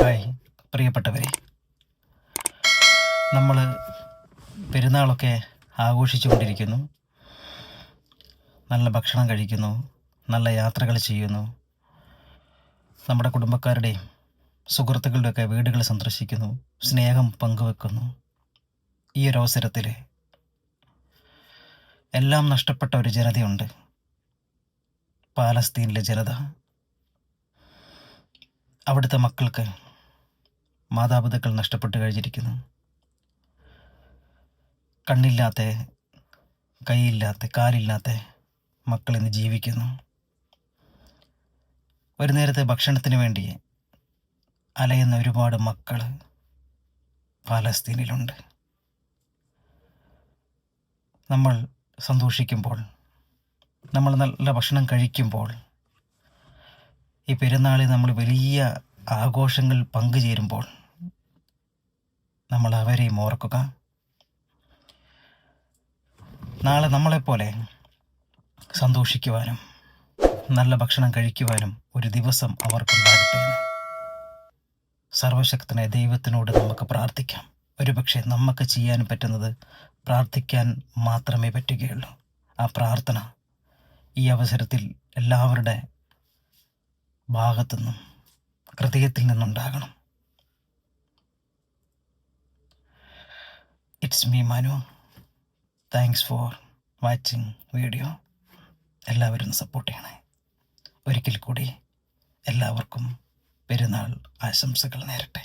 Hi പ്രിയപ്പെട്ടവരെ. നമ്മൾ പെരുന്നാളൊക്കെ ആഘോഷിച്ചുകൊണ്ടിരിക്കുന്നു. നല്ല ഭക്ഷണം കഴിക്കുന്നു നല്ല യാത്രകൾ ചെയ്യുന്നു. നമ്മുടെ കുടുംബക്കാരുടെയും സുഹൃത്തുക്കളുടെയൊക്കെ വീടുകൾ സന്ദർശിക്കുന്നു സ്നേഹം പങ്കുവെക്കുന്നു. ഈ ഒരു അവസരത്തിൽ എല്ലാം നഷ്ടപ്പെട്ട ഒരു ജനതയുണ്ട്. പാലസ്തീനിലെ ജനത. അവിടുത്തെ മക്കൾക്ക് മാതാപിതാക്കൾ നഷ്ടപ്പെട്ട് കഴിഞ്ഞിരിക്കുന്നു. കണ്ണില്ലാത്ത കൈയില്ലാത്ത കാലില്ലാത്ത മക്കൾ ഇന്ന് ജീവിക്കുന്നു. ഒരു നേരത്തെ ഭക്ഷണത്തിന് വേണ്ടി അലയുന്ന ഒരുപാട് മക്കൾ പാലസ്തീനിലുണ്ട് നമ്മൾ സന്തോഷിക്കുമ്പോൾ നമ്മൾ നല്ല ഭക്ഷണം കഴിക്കുമ്പോൾ ഈ പെരുന്നാളിൽ നമ്മൾ വലിയ ആഘോഷങ്ങൾ പങ്കുചേരുമ്പോൾ നമ്മൾ അവരെയും ഓർക്കുക. നാളെ നമ്മളെപ്പോലെ സന്തോഷിക്കുവാനും നല്ല ഭക്ഷണം കഴിക്കുവാനും ഒരു ദിവസം അവർക്കുണ്ടാകട്ടെ സർവശക്തനായ ദൈവത്തിനോട് നമുക്ക് പ്രാർത്ഥിക്കാം. ഒരുപക്ഷെ നമുക്ക് ചെയ്യാൻ പറ്റുന്നത് പ്രാർത്ഥിക്കാൻ മാത്രമേ പറ്റുകയുള്ളൂ. ആ പ്രാർത്ഥന ഈ അവസരത്തിൽ എല്ലാവരുടെ ഭാഗത്തു നിന്നും ഹൃദയത്തിൽ നിന്നുണ്ടാകണം. It's me Manu thanks for watching video എല്ലാവരും സപ്പോർട്ട് ചെയ്യണേ. ഒരിക്കൽ കൂടി എല്ലാവർക്കും പെരുന്നാൾ ആശംസകൾ നേരട്ടെ.